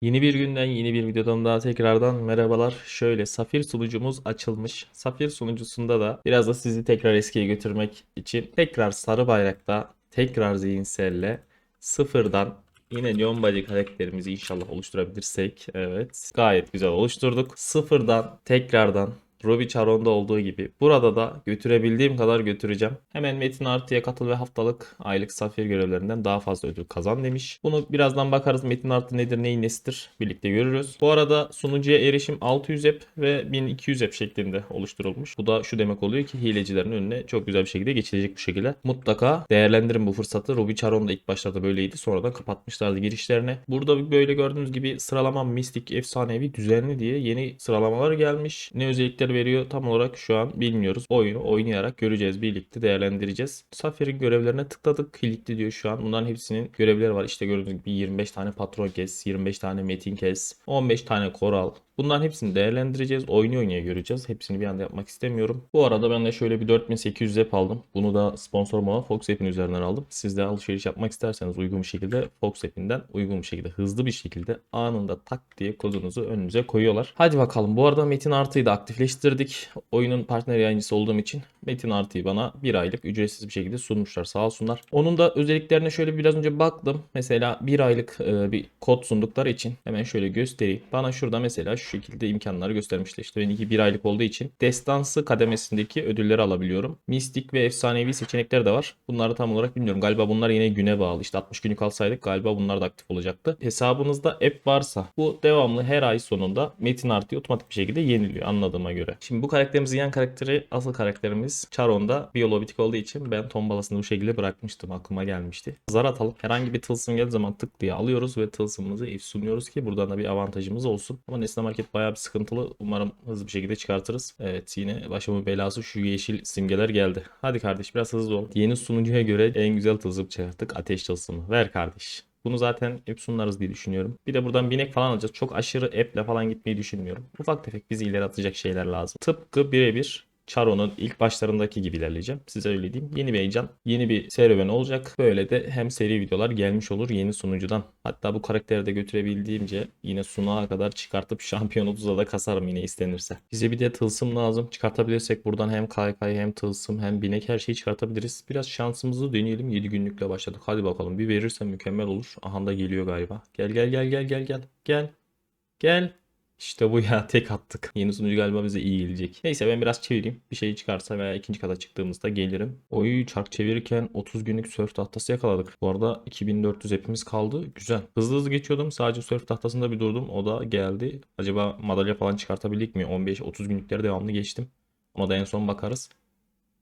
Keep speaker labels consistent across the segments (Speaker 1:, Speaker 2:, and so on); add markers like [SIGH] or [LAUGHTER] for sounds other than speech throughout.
Speaker 1: Yeni bir günden yeni bir videodan daha tekrardan merhabalar. Şöyle Safir sunucumuz açılmış. Safir sunucusunda da biraz da sizi tekrar eskiye götürmek için tekrar sarı bayrakta tekrar zihinselle sıfırdan yine Leon Body karakterimizi inşallah oluşturabilirsek. Evet gayet güzel oluşturduk. Sıfırdan tekrardan Robi Charon'da olduğu gibi burada da götürebildiğim kadar götüreceğim. Hemen Metin Artı'ya katıl ve haftalık aylık safir görevlerinden daha fazla ödül kazan demiş. Bunu birazdan bakarız. Metin Artı nedir neyin nesidir birlikte görürüz. Bu arada sunucuya erişim 600 app ve 1200 app şeklinde oluşturulmuş. Bu da şu demek oluyor ki hilecilerin önüne çok güzel bir şekilde geçilecek bu şekilde. Mutlaka değerlendirin bu fırsatı. Robi Charon da ilk başlarda böyleydi. Sonradan kapatmışlardı girişlerini. Burada böyle gördüğünüz gibi sıralama mistik, efsanevi, düzenli diye yeni sıralamalar gelmiş. Ne özellikler veriyor tam olarak şu an bilmiyoruz. Oyunu oynayarak göreceğiz. Birlikte değerlendireceğiz. Safir'in görevlerine tıkladık. Kilitli diyor şu an. Bunların hepsinin görevleri var. İşte gördüğünüz gibi 25 tane patron kes, 25 tane metin kes, 15 tane koral, Bunların hepsini değerlendireceğiz. Oyunu oynaya göreceğiz. Hepsini bir anda yapmak istemiyorum. Bu arada ben de şöyle bir 4800 app aldım. Bunu da sponsorum olan Fox App'in üzerinden aldım. Siz de alışveriş yapmak isterseniz uygun bir şekilde Fox App'inden uygun bir şekilde hızlı bir şekilde anında tak diye kodunuzu önünüze koyuyorlar. Hadi bakalım. Bu arada Metin Artı'yı da aktifleştirdik. Oyunun partner yayıncısı olduğum için Metin Artı'yı bana bir aylık ücretsiz bir şekilde sunmuşlar sağ olsunlar. Onun da özelliklerine şöyle biraz önce baktım. Mesela bir aylık e, bir kod sundukları için hemen şöyle göstereyim. Bana şurada mesela şu şekilde imkanları göstermişler. İşte benimki bir aylık olduğu için destansı kademesindeki ödülleri alabiliyorum. Mistik ve efsanevi seçenekler de var. Bunları tam olarak bilmiyorum. Galiba bunlar yine güne bağlı. İşte 60 günlük alsaydık galiba bunlar da aktif olacaktı. Hesabınızda app varsa bu devamlı her ay sonunda Metin Artı'yı otomatik bir şekilde yeniliyor anladığıma göre. Şimdi bu karakterimizin yan karakteri asıl karakterimiz Charon'da biyolobitik olduğu için ben tombalasını bu şekilde bırakmıştım. Aklıma gelmişti. Zar atalım. Herhangi bir tılsım geldiği zaman tık diye alıyoruz ve tılsımımızı sunuyoruz ki buradan da bir avantajımız olsun. Ama Nesne Market bayağı bir sıkıntılı. Umarım hızlı bir şekilde çıkartırız. Evet yine başımın belası şu yeşil simgeler geldi. Hadi kardeş biraz hızlı ol. Yeni sunucuya göre en güzel tılsım çıkarttık. Ateş tılsımı. Ver kardeş. Bunu zaten hep sunarız diye düşünüyorum. Bir de buradan binek falan alacağız. Çok aşırı app'le falan gitmeyi düşünmüyorum. Ufak tefek bizi ileri atacak şeyler lazım. Tıpkı birebir Charon'un ilk başlarındaki gibi ilerleyeceğim. Size öyle diyeyim. Yeni bir heyecan, yeni bir serüven olacak. Böyle de hem seri videolar gelmiş olur yeni sunucudan. Hatta bu karakteri de götürebildiğimce yine sunuğa kadar çıkartıp şampiyon 30'a da kasarım yine istenirse. Bize bir de tılsım lazım. Çıkartabilirsek buradan hem kaykay hem tılsım hem binek her şeyi çıkartabiliriz. Biraz şansımızı deneyelim. 7 günlükle başladık. Hadi bakalım. Bir verirse mükemmel olur. Aha da geliyor galiba. Gel gel gel gel gel gel. Gel. Gel. İşte bu ya [LAUGHS] tek attık. Yeni sunucu galiba bize iyi gelecek. Neyse ben biraz çevireyim. Bir şey çıkarsa veya ikinci kata çıktığımızda gelirim. Oy çark çevirirken 30 günlük surf tahtası yakaladık. Bu arada 2400 hepimiz kaldı. Güzel. Hızlı hızlı geçiyordum. Sadece surf tahtasında bir durdum. O da geldi. Acaba madalya falan çıkartabildik mi? 15-30 günlükleri devamlı geçtim. Ona da en son bakarız.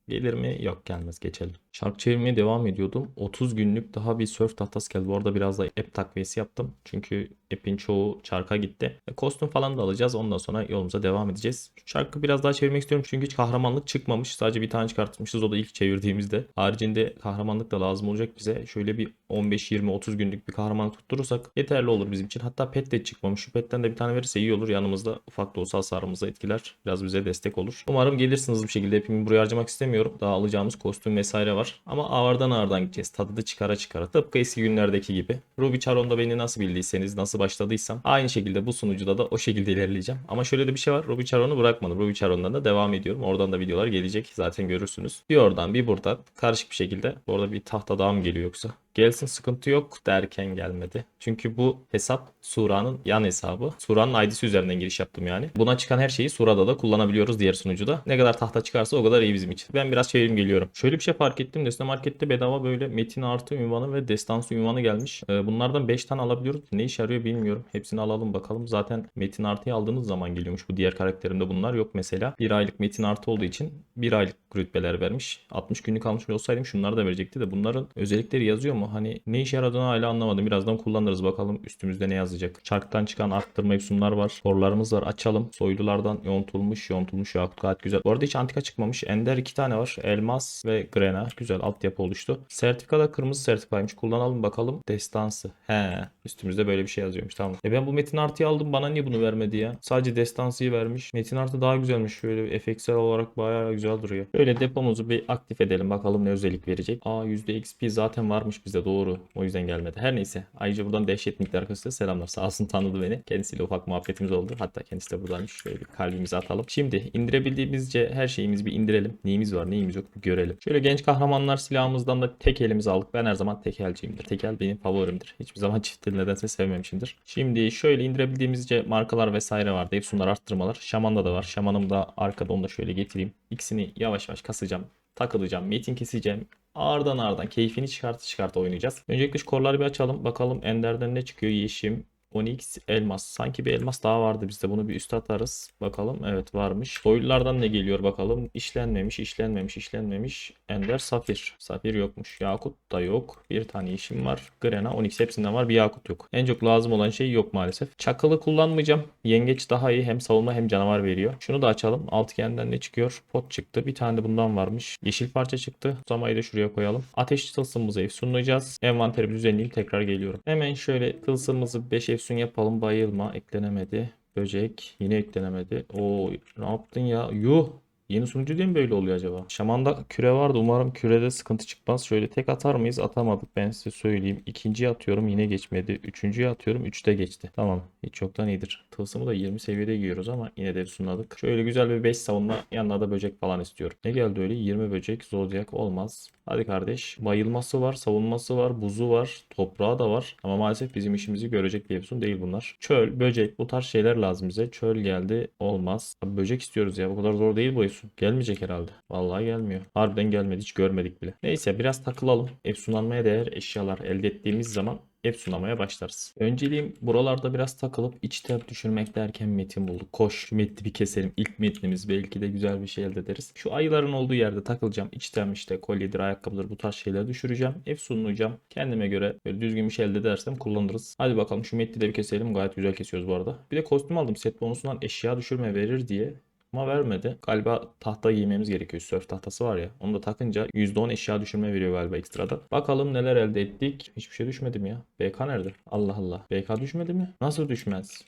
Speaker 1: Gelir mi? Yok gelmez geçelim. Şark çevirmeye devam ediyordum. 30 günlük daha bir surf tahtası geldi. Bu arada biraz da app takviyesi yaptım. Çünkü app'in çoğu çarka gitti. E, kostüm falan da alacağız. Ondan sonra yolumuza devam edeceğiz. Şu çarkı biraz daha çevirmek istiyorum. Çünkü hiç kahramanlık çıkmamış. Sadece bir tane çıkartmışız. O da ilk çevirdiğimizde. Haricinde kahramanlık da lazım olacak bize. Şöyle bir 15-20-30 günlük bir kahramanlık tutturursak yeterli olur bizim için. Hatta pet de çıkmamış. Şu petten de bir tane verirse iyi olur. Yanımızda ufak da olsa hasarımızı etkiler. Biraz bize destek olur. Umarım gelirsiniz bir şekilde. Hepimi buraya harcamak istemiyorum. Daha alacağımız kostüm vesaire var. Ama ağırdan ağırdan gideceğiz. Tadı da çıkara çıkara. Tıpkı eski günlerdeki gibi. Ruby Charon'da beni nasıl bildiyseniz, nasıl başladıysam aynı şekilde bu sunucuda da o şekilde ilerleyeceğim. Ama şöyle de bir şey var. Ruby Charon'u bırakmadım. Ruby Charon'dan da devam ediyorum. Oradan da videolar gelecek. Zaten görürsünüz. Bir oradan bir buradan karışık bir şekilde. Bu arada bir tahta daha mı geliyor yoksa? Gelsin sıkıntı yok derken gelmedi. Çünkü bu hesap Sura'nın yan hesabı. Sura'nın ID'si üzerinden giriş yaptım yani. Buna çıkan her şeyi Sura'da da kullanabiliyoruz diğer sunucuda. Ne kadar tahta çıkarsa o kadar iyi bizim için. Ben biraz çevirim geliyorum. Şöyle bir şey fark ettim. Desne Market'te bedava böyle metin artı ünvanı ve destansı ünvanı gelmiş. Ee, bunlardan 5 tane alabiliyoruz. Ne işe yarıyor bilmiyorum. Hepsini alalım bakalım. Zaten metin artıyı aldığınız zaman geliyormuş. Bu diğer karakterimde bunlar yok mesela. Bir aylık metin artı olduğu için bir aylık rütbeler vermiş. 60 günlük almış olsaydım şunları da verecekti de bunların özellikleri yazıyor mu? Hani ne işe yaradığını hala anlamadım. Birazdan kullanırız bakalım üstümüzde ne yazacak. Çarktan çıkan arttırma efsunlar var. Sorularımız var. Açalım. Soylulardan yontulmuş, yontulmuş yakut gayet güzel. Bu arada hiç antika çıkmamış. Ender iki tane var. Elmas ve grena. Güzel altyapı oluştu. Sertifikada kırmızı sertifikaymış. Kullanalım bakalım. Destansı. He. Üstümüzde böyle bir şey yazıyormuş. Tamam. E ben bu metin artıyı aldım. Bana niye bunu vermedi ya? Sadece destansıyı vermiş. Metin artı daha güzelmiş. Şöyle efeksel olarak bayağı güzel duruyor. Öyle Şöyle depomuzu bir aktif edelim. Bakalım ne özellik verecek. Aa %XP zaten varmış bizde doğru. O yüzden gelmedi. Her neyse. Ayrıca buradan dehşet miktar arkadaşlar selamlar. Sağ olsun tanıdı beni. Kendisiyle ufak muhabbetimiz oldu. Hatta kendisi de buradaymış. Şöyle bir kalbimizi atalım. Şimdi indirebildiğimizce her şeyimizi bir indirelim. Neyimiz var neyimiz yok bir görelim. Şöyle genç kahramanlar silahımızdan da tek elimizi aldık. Ben her zaman tekelciyimdir. Tekel benim favorimdir. Hiçbir zaman [LAUGHS] çiftleri nedense sevmemişimdir. Şimdi şöyle indirebildiğimizce markalar vesaire vardı. Efsunlar arttırmalar. Şaman'da da var. Şamanım da arkada onu da şöyle getireyim. İkisini yavaş yavaş kasacağım. Takılacağım. Metin keseceğim. Ağırdan ağırdan keyfini çıkartı çıkartı oynayacağız. Öncelikle şu korları bir açalım. Bakalım Ender'den ne çıkıyor? Yeşim, Onyx, elmas. Sanki bir elmas daha vardı bizde. Bunu bir üste atarız. Bakalım. Evet varmış. Soylulardan ne geliyor bakalım. İşlenmemiş, işlenmemiş, işlenmemiş. Ender, safir. Safir yokmuş. Yakut da yok. Bir tane işim var. Grena, Onyx hepsinden var. Bir yakut yok. En çok lazım olan şey yok maalesef. Çakılı kullanmayacağım. Yengeç daha iyi. Hem savunma hem canavar veriyor. Şunu da açalım. Altıgenden ne çıkıyor? Pot çıktı. Bir tane de bundan varmış. Yeşil parça çıktı. Zamayı da şuraya koyalım. Ateş tılsımımızı efsunlayacağız. Envanterimi düzenleyeyim. Tekrar geliyorum. Hemen şöyle tılsımımızı 5 efsun yapalım. Bayılma. Eklenemedi. Böcek. Yine eklenemedi. Oo ne yaptın ya? Yuh. Yeni sunucu diye mi böyle oluyor acaba? Şaman'da küre vardı. Umarım kürede sıkıntı çıkmaz. Şöyle tek atar mıyız? Atamadık. Ben size söyleyeyim. İkinciye atıyorum. Yine geçmedi. Üçüncüye atıyorum. Üçte geçti. Tamam. Hiç yoktan iyidir. Tılsımı da 20 seviyede giyiyoruz ama yine de sunladık. Şöyle güzel bir 5 savunma. Yanına da böcek falan istiyorum. Ne geldi öyle? 20 böcek. Zodyak olmaz. Hadi kardeş. Bayılması var. Savunması var. Buzu var. Toprağı da var. Ama maalesef bizim işimizi görecek bir efsun değil bunlar. Çöl, böcek. Bu tarz şeyler lazım bize. Çöl geldi. Olmaz. Abi böcek istiyoruz ya. Bu kadar zor değil bu efsun. Gelmeyecek herhalde. Vallahi gelmiyor. Harbiden gelmedi. Hiç görmedik bile. Neyse biraz takılalım. Efsunlanmaya değer eşyalar elde ettiğimiz zaman efsunlamaya başlarız. Önceliğim buralarda biraz takılıp iç tep düşürmek derken metin bulduk. Koş metni bir keselim. İlk metnimiz belki de güzel bir şey elde ederiz. Şu ayıların olduğu yerde takılacağım. İçten işte kolyedir, ayakkabıdır bu tarz şeyleri düşüreceğim. Efsunlayacağım. Kendime göre böyle düzgün bir şey elde edersem kullanırız. Hadi bakalım şu metni de bir keselim. Gayet güzel kesiyoruz bu arada. Bir de kostüm aldım. Set bonusundan eşya düşürme verir diye. Ama vermedi. Galiba tahta giymemiz gerekiyor. Sörf tahtası var ya. Onu da takınca %10 eşya düşürme veriyor galiba ekstradan. Bakalım neler elde ettik. Hiçbir şey düşmedi mi ya? BK nerede? Allah Allah. BK düşmedi mi? Nasıl düşmez?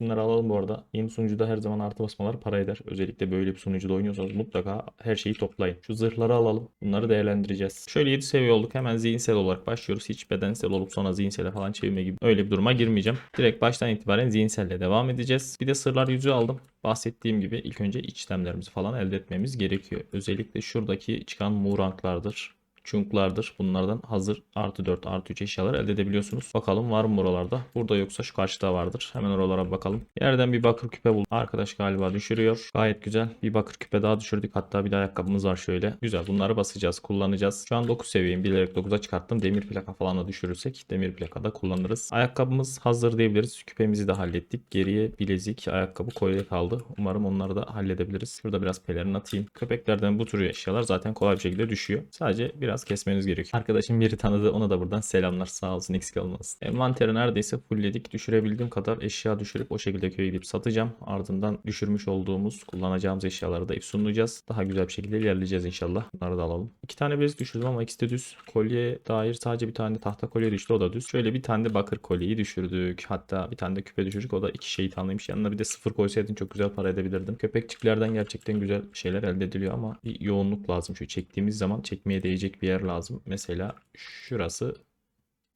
Speaker 1: Bunları alalım bu arada. Yeni sunucuda her zaman artı basmalar para eder. Özellikle böyle bir sunucuda oynuyorsanız mutlaka her şeyi toplayın. Şu zırhları alalım. Bunları değerlendireceğiz. Şöyle 7 seviye olduk. Hemen zihinsel olarak başlıyoruz. Hiç bedensel olup sonra zihinsele falan çevirme gibi öyle bir duruma girmeyeceğim. Direkt baştan itibaren zihinselle devam edeceğiz. Bir de sırlar yüzüğü aldım. Bahsettiğim gibi ilk önce işlemlerimizi falan elde etmemiz gerekiyor. Özellikle şuradaki çıkan muranklardır çunklardır. Bunlardan hazır artı 4 artı 3 eşyalar elde edebiliyorsunuz. Bakalım var mı buralarda? Burada yoksa şu karşıda vardır. Hemen oralara bakalım. Yerden bir bakır küpe buldum. Arkadaş galiba düşürüyor. Gayet güzel. Bir bakır küpe daha düşürdük. Hatta bir de ayakkabımız var şöyle. Güzel. Bunları basacağız. Kullanacağız. Şu an 9 seviyeyim. Bilerek 9'a çıkarttım. Demir plaka falan da düşürürsek demir plaka da kullanırız. Ayakkabımız hazır diyebiliriz. Küpemizi de hallettik. Geriye bilezik, ayakkabı, kolye kaldı. Umarım onları da halledebiliriz. Şurada biraz pelerin atayım. Köpeklerden bu tür eşyalar zaten kolay bir şekilde düşüyor. Sadece biraz kesmeniz gerekiyor. Arkadaşım biri tanıdı. Ona da buradan selamlar. Sağ olsun eksik olmasın. Envanteri neredeyse fullledik. Düşürebildiğim kadar eşya düşürüp o şekilde köye gidip satacağım. Ardından düşürmüş olduğumuz kullanacağımız eşyaları da efsunlayacağız. Daha güzel bir şekilde ilerleyeceğiz inşallah. Bunları da alalım. İki tane bez düşürdüm ama ikisi de düz. Kolye dair sadece bir tane tahta kolye düştü. O da düz. Şöyle bir tane de bakır kolyeyi düşürdük. Hatta bir tane de küpe düşürdük. O da iki şeytanlıymış. Yanına bir de sıfır koysaydın çok güzel para edebilirdim. Köpekçiklerden gerçekten güzel şeyler elde ediliyor ama bir yoğunluk lazım. Şu çektiğimiz zaman çekmeye değecek bir yer lazım. Mesela şurası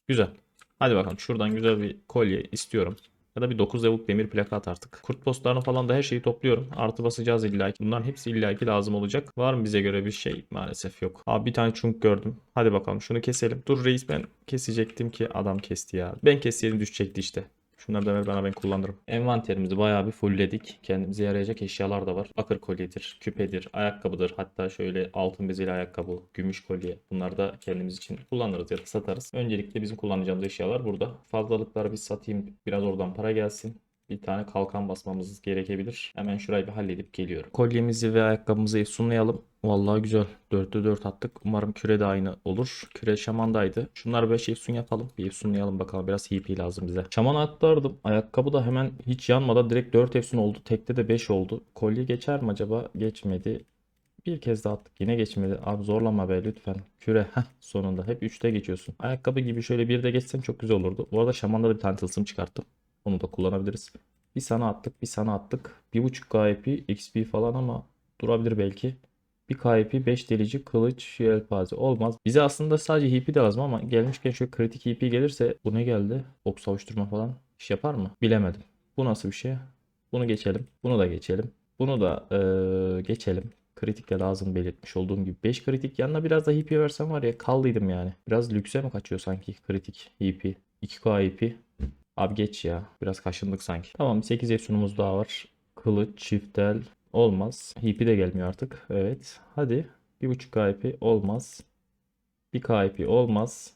Speaker 1: güzel. Hadi bakalım şuradan güzel bir kolye istiyorum. Ya da bir 9 level'lık demir plaka at artık. Kurt postlarını falan da her şeyi topluyorum. Artı basacağız illaki. Bunların hepsi illaki lazım olacak. Var mı bize göre bir şey? Maalesef yok. Abi bir tane çunk gördüm. Hadi bakalım şunu keselim. Dur reis ben kesecektim ki adam kesti ya. Ben kesseydim düşecekti işte. Şunları da bana ben kullanırım. Envanterimizi bayağı bir fullledik. Kendimize yarayacak eşyalar da var. Bakır kolyedir, küpedir, ayakkabıdır. Hatta şöyle altın bezeli ayakkabı, gümüş kolye. Bunları da kendimiz için kullanırız ya da satarız. Öncelikle bizim kullanacağımız eşyalar burada. Fazlalıkları bir satayım. Biraz oradan para gelsin. Bir tane kalkan basmamız gerekebilir. Hemen şurayı bir halledip geliyorum. Kolyemizi ve ayakkabımızı efsunlayalım. Vallahi güzel. 4'te 4 attık. Umarım küre de aynı olur. Küre şamandaydı. Şunları 5 efsun yapalım. Bir efsunlayalım bakalım. Biraz HP lazım bize. Şaman atlardım. Ayakkabı da hemen hiç yanmadan direkt 4 efsun oldu. Tekte de 5 oldu. Kolye geçer mi acaba? Geçmedi. Bir kez daha attık. Yine geçmedi. Abi zorlama be lütfen. Küre. Heh, sonunda. Hep 3'te geçiyorsun. Ayakkabı gibi şöyle bir de geçsen çok güzel olurdu. Bu arada şamanda da bir tane tılsım çıkarttım. Onu da kullanabiliriz. Bir sana attık, bir sana attık. 1.5 GP, XP falan ama durabilir belki. Bir KP 5 delici kılıç yelpaze olmaz. Bize aslında sadece HP de lazım ama gelmişken şöyle kritik HP gelirse bu ne geldi? Ok savuşturma falan iş yapar mı? Bilemedim. Bu nasıl bir şey? Bunu geçelim. Bunu da geçelim. Bunu da eee, geçelim. Kritik de lazım belirtmiş olduğum gibi. 5 kritik yanına biraz da HP versem var ya kaldıydım yani. Biraz lükse mi kaçıyor sanki kritik HP? 2K HP. Abi geç ya. Biraz kaşındık sanki. Tamam 8 efsunumuz daha var. Kılıç, çiftel olmaz. HP de gelmiyor artık. Evet. Hadi. 1.5K HP olmaz. 1K HP olmaz.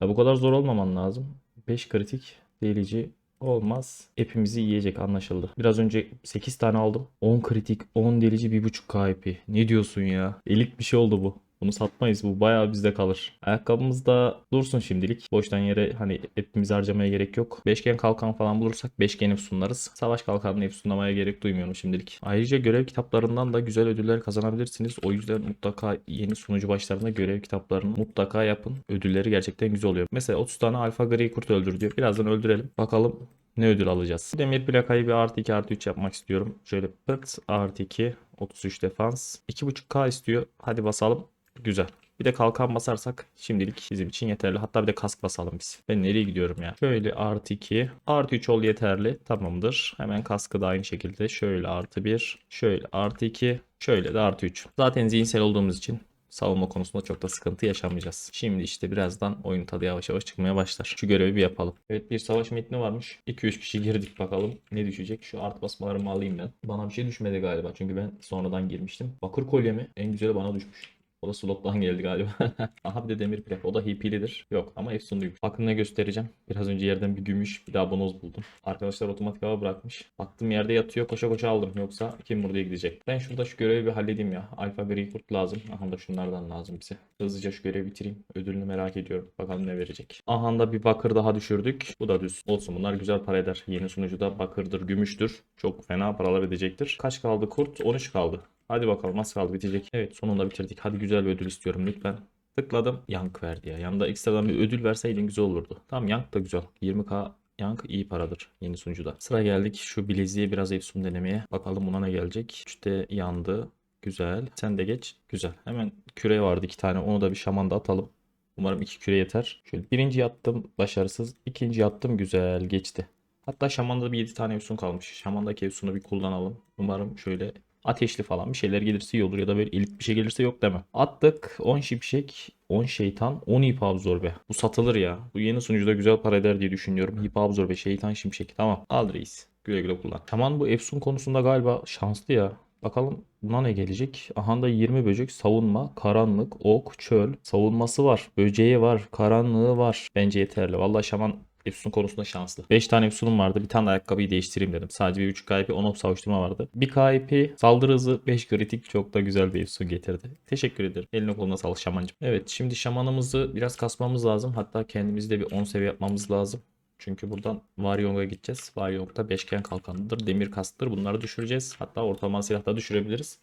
Speaker 1: Ya bu kadar zor olmaman lazım. 5 kritik delici olmaz. Hepimizi yiyecek anlaşıldı. Biraz önce 8 tane aldım. 10 kritik, 10 delici, 1.5 KP. Ne diyorsun ya? Elik bir şey oldu bu. Bunu satmayız. Bu bayağı bizde kalır. Ayakkabımız da dursun şimdilik. Boştan yere hani hepimiz harcamaya gerek yok. Beşgen kalkan falan bulursak beşgen sunlarız. Savaş kalkanını sunlamaya gerek duymuyorum şimdilik. Ayrıca görev kitaplarından da güzel ödüller kazanabilirsiniz. O yüzden mutlaka yeni sunucu başlarında görev kitaplarını mutlaka yapın. Ödülleri gerçekten güzel oluyor. Mesela 30 tane alfa gri kurt öldür diyor. Birazdan öldürelim. Bakalım ne ödül alacağız? Demir plakayı bir artı 2 artı 3 yapmak istiyorum. Şöyle pıt artı 2 33 defans. 2.5k istiyor. Hadi basalım. Güzel. Bir de kalkan basarsak şimdilik bizim için yeterli. Hatta bir de kask basalım biz. Ben nereye gidiyorum ya? Şöyle artı 2. Artı 3 ol yeterli. Tamamdır. Hemen kaskı da aynı şekilde. Şöyle artı 1. Şöyle artı 2. Şöyle de artı 3. Zaten zihinsel olduğumuz için savunma konusunda çok da sıkıntı yaşamayacağız. Şimdi işte birazdan oyun tadı yavaş yavaş çıkmaya başlar. Şu görevi bir yapalım. Evet bir savaş metni varmış. 2-3 kişi girdik bakalım ne düşecek. Şu art basmalarımı alayım ben. Bana bir şey düşmedi galiba çünkü ben sonradan girmiştim. Bakır kolye mi? En güzeli bana düşmüş. O da slottan geldi galiba. [LAUGHS] Aha bir de demir plak. O da HP'lidir. Yok ama efsunluymuş. Bakın ne göstereceğim. Biraz önce yerden bir gümüş bir daha bonoz buldum. Arkadaşlar otomatik hava bırakmış. Baktım yerde yatıyor koşa koşa aldım. Yoksa kim buraya gidecek? Ben şurada şu görevi bir halledeyim ya. Alfa gri kurt lazım. Aha da şunlardan lazım bize. Hızlıca şu görevi bitireyim. Ödülünü merak ediyorum. Bakalım ne verecek. Aha da bir bakır daha düşürdük. Bu da düz. Olsun bunlar güzel para eder. Yeni sunucuda bakırdır, gümüştür. Çok fena paralar edecektir. Kaç kaldı kurt? 13 kaldı. Hadi bakalım az kaldı bitecek. Evet sonunda bitirdik. Hadi güzel bir ödül istiyorum lütfen. Tıkladım. Yank verdi ya. Yanında ekstradan bir ödül verseydin güzel olurdu. Tamam Yank da güzel. 20k Yank iyi paradır yeni sunucuda. Sıra geldik şu bileziğe biraz efsun denemeye. Bakalım buna ne gelecek. İşte yandı. Güzel. Sen de geç. Güzel. Hemen küre vardı iki tane. Onu da bir şamanda atalım. Umarım iki küre yeter. Şöyle birinci yattım başarısız. ikinci yattım güzel geçti. Hatta şamanda bir 7 tane efsun kalmış. Şamandaki efsunu bir kullanalım. Umarım şöyle ateşli falan bir şeyler gelirse iyi olur ya da böyle elit bir şey gelirse yok deme. Attık 10 şimşek, 10 şeytan, 10 hip absorbe. Bu satılır ya. Bu yeni sunucuda güzel para eder diye düşünüyorum. Hip absorbe, şeytan şimşek. Tamam al reis. Güle güle kullan. Şaman bu efsun konusunda galiba şanslı ya. Bakalım buna ne gelecek? Aha da 20 böcek, savunma, karanlık, ok, çöl. Savunması var, böceği var, karanlığı var. Bence yeterli. Vallahi şaman Efsun konusunda şanslı. 5 tane Efsun'um vardı. Bir tane de ayakkabıyı değiştireyim dedim. Sadece bir 3 KP 10 ok savuşturma vardı. Bir KP saldırı hızı 5 kritik çok da güzel bir Efsun getirdi. Teşekkür ederim. Eline koluna sağlık şamancım. Evet şimdi şamanımızı biraz kasmamız lazım. Hatta kendimizi de bir 10 seviye yapmamız lazım. Çünkü buradan Varyong'a gideceğiz. Varyong'da beşgen kalkanıdır, demir kasktır. Bunları düşüreceğiz. Hatta ortalama silah da düşürebiliriz.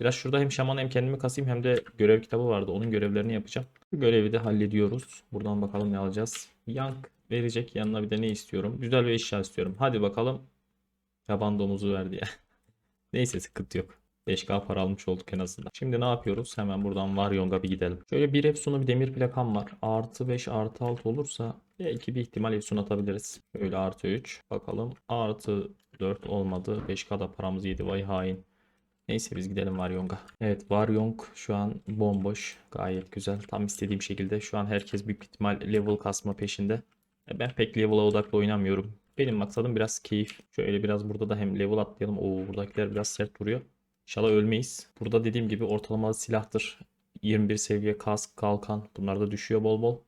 Speaker 1: Biraz şurada hem şaman hem kendimi kasayım hem de görev kitabı vardı. Onun görevlerini yapacağım. Bu görevi de hallediyoruz. Buradan bakalım ne alacağız. Yank verecek. Yanına bir de ne istiyorum? Güzel bir eşya istiyorum. Hadi bakalım. Yaban domuzu verdi ya. [LAUGHS] Neyse sıkıntı yok. 5K para almış olduk en azından. Şimdi ne yapıyoruz? Hemen buradan Varyong'a bir gidelim. Şöyle bir Epson'u bir demir plakam var. Artı 5 artı 6 olursa belki bir ihtimal Epson atabiliriz. Şöyle artı 3. Bakalım. Artı 4 olmadı. 5K'da paramız yedi. Vay hain. Neyse biz gidelim Varyong'a. Evet Varyong şu an bomboş. Gayet güzel. Tam istediğim şekilde. Şu an herkes büyük ihtimal level kasma peşinde. Ben pek level'a odaklı oynamıyorum. Benim maksadım biraz keyif. Şöyle biraz burada da hem level atlayalım. Oo buradakiler biraz sert vuruyor. İnşallah ölmeyiz. Burada dediğim gibi ortalama silahtır. 21 seviye kask, kalkan. Bunlar da düşüyor bol bol.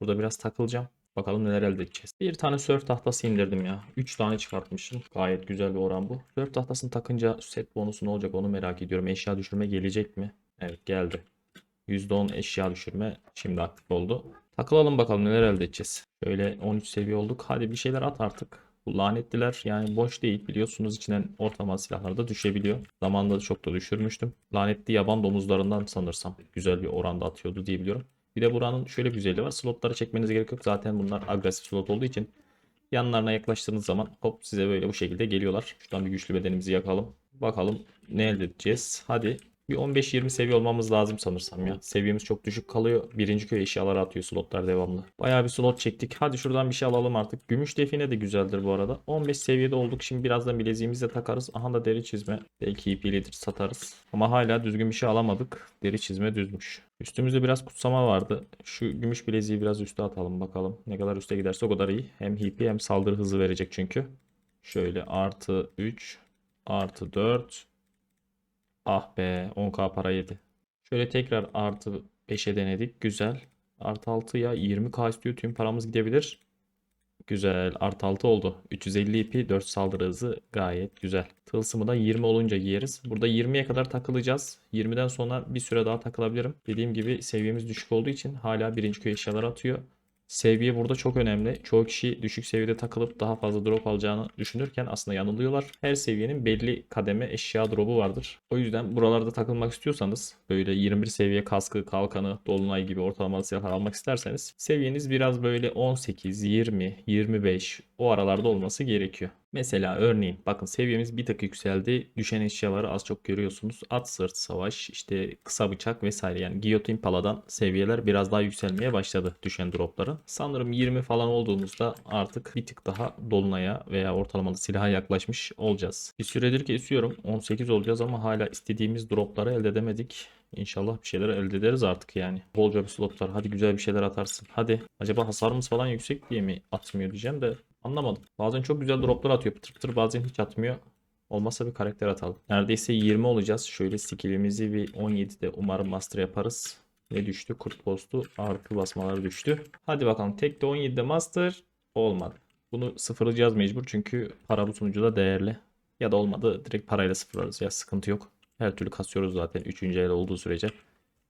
Speaker 1: Burada biraz takılacağım. Bakalım neler elde edeceğiz. Bir tane surf tahtası indirdim ya. 3 tane çıkartmışım. Gayet güzel bir oran bu. Surf tahtasını takınca set bonusu ne olacak onu merak ediyorum. Eşya düşürme gelecek mi? Evet geldi. %10 eşya düşürme şimdi aktif oldu. Takılalım bakalım neler elde edeceğiz. Şöyle 13 seviye olduk. Hadi bir şeyler at artık. Bu lanetliler yani boş değil biliyorsunuz içinden ortalama silahlar da düşebiliyor. Zamanında çok da düşürmüştüm. Lanetli yaban domuzlarından sanırsam güzel bir oranda atıyordu diye biliyorum. Bir de buranın şöyle bir güzelliği var. Slotları çekmenize gerek yok. Zaten bunlar agresif slot olduğu için yanlarına yaklaştığınız zaman hop size böyle bu şekilde geliyorlar. Şuradan bir güçlü bedenimizi yakalım. Bakalım ne elde edeceğiz. Hadi Bir 15-20 seviye olmamız lazım sanırsam ya. Seviyemiz çok düşük kalıyor. Birinci köy eşyaları atıyor slotlar devamlı. Bayağı bir slot çektik. Hadi şuradan bir şey alalım artık. Gümüş define de güzeldir bu arada. 15 seviyede olduk. Şimdi birazdan bileziğimizi de takarız. Aha da deri çizme. Belki ipilidir satarız. Ama hala düzgün bir şey alamadık. Deri çizme düzmüş. Üstümüzde biraz kutsama vardı. Şu gümüş bileziği biraz üste atalım bakalım. Ne kadar üste giderse o kadar iyi. Hem HP hem saldırı hızı verecek çünkü. Şöyle artı 3 artı 4 Ah be 10k para yedi. Şöyle tekrar artı 5'e denedik. Güzel. Artı 6'ya 20k istiyor. Tüm paramız gidebilir. Güzel. Artı 6 oldu. 350 ipi 4 saldırı hızı gayet güzel. Tılsımı da 20 olunca giyeriz. Burada 20'ye kadar takılacağız. 20'den sonra bir süre daha takılabilirim. Dediğim gibi seviyemiz düşük olduğu için hala birinci köy eşyaları atıyor. Seviye burada çok önemli. Çoğu kişi düşük seviyede takılıp daha fazla drop alacağını düşünürken aslında yanılıyorlar. Her seviyenin belli kademe eşya drop'u vardır. O yüzden buralarda takılmak istiyorsanız böyle 21 seviye kaskı, kalkanı, dolunay gibi ortalamalı silahlar almak isterseniz seviyeniz biraz böyle 18, 20, 25 o aralarda olması gerekiyor. Mesela örneğin bakın seviyemiz bir tık yükseldi. Düşen eşyaları az çok görüyorsunuz. At sırt savaş, işte kısa bıçak vesaire yani giyotin paladan seviyeler biraz daha yükselmeye başladı düşen dropları. Sanırım 20 falan olduğumuzda artık bir tık daha dolunaya veya ortalamalı silaha yaklaşmış olacağız. Bir süredir kesiyorum. 18 olacağız ama hala istediğimiz dropları elde edemedik. İnşallah bir şeyler elde ederiz artık yani. Bolca bir slotlar. Hadi güzel bir şeyler atarsın. Hadi. Acaba hasarımız falan yüksek diye mi atmıyor diyeceğim de anlamadım. Bazen çok güzel droplar atıyor. Pıtır pıtır bazen hiç atmıyor. Olmazsa bir karakter atalım. Neredeyse 20 olacağız. Şöyle skillimizi bir 17'de umarım master yaparız. Ne düştü? Kurt postu artı basmaları düştü. Hadi bakalım. Tek de 17'de master olmadı. Bunu sıfırlayacağız mecbur çünkü para bu sunucuda değerli. Ya da olmadı direkt parayla sıfırlarız ya sıkıntı yok. Her türlü kasıyoruz zaten 3. el olduğu sürece.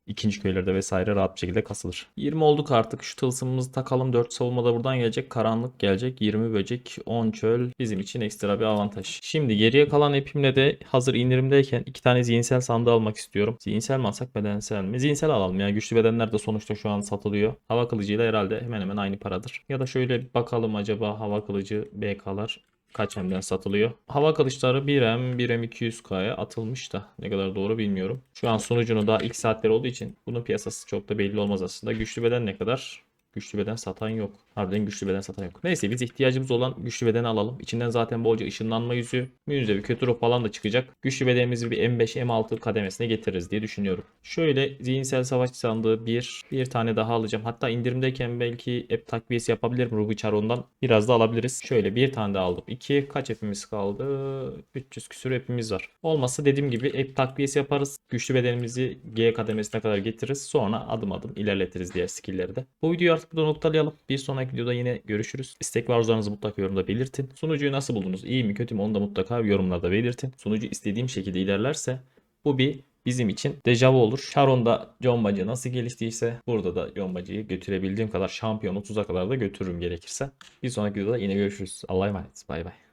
Speaker 1: İkinci köylerde vesaire rahat bir şekilde kasılır. 20 olduk artık. Şu tılsımımızı takalım. 4 savunma da buradan gelecek. Karanlık gelecek. 20 böcek, 10 çöl. Bizim için ekstra bir avantaj. Şimdi geriye kalan epimle de hazır indirimdeyken iki tane zihinsel sandığı almak istiyorum. Zihinsel mi alsak bedensel mi? Zihinsel alalım ya. Güçlü bedenler de sonuçta şu an satılıyor. Hava kılıcıyla herhalde hemen hemen aynı paradır. Ya da şöyle bakalım acaba hava kılıcı BK'lar kaç hemden satılıyor. Hava kılıçları 1M, 1M 200K'ya atılmış da ne kadar doğru bilmiyorum. Şu an sunucunu daha ilk saatler olduğu için bunun piyasası çok da belli olmaz aslında. Güçlü beden ne kadar? Güçlü beden satan yok. Harbiden güçlü beden satan yok. Neyse biz ihtiyacımız olan güçlü bedeni alalım. İçinden zaten bolca ışınlanma yüzü, müze bir kötü ruh falan da çıkacak. Güçlü bedenimizi bir M5, M6 kademesine getiririz diye düşünüyorum. Şöyle zihinsel savaş sandığı bir, bir tane daha alacağım. Hatta indirimdeyken belki app takviyesi yapabilirim Ruby Charon'dan. Biraz da alabiliriz. Şöyle bir tane daha aldım. 2 kaç app'imiz kaldı? 300 küsür app'imiz var. Olmazsa dediğim gibi app takviyesi yaparız. Güçlü bedenimizi G kademesine kadar getiririz. Sonra adım adım ilerletiriz diğer skill'leri de. Bu videoyu artık burada noktalayalım. Bir sonraki videoda yine görüşürüz. İstek ve arzularınızı mutlaka yorumda belirtin. Sunucuyu nasıl buldunuz? İyi mi kötü mü? Onu da mutlaka yorumlarda belirtin. Sunucu istediğim şekilde ilerlerse bu bir bizim için dejavu olur. Sharon'da John Bacı nasıl geliştiyse burada da John Bacı'yı götürebildiğim kadar şampiyon 30'a kadar da götürürüm gerekirse. Bir sonraki videoda yine görüşürüz. Allah'a emanet. Bay bay.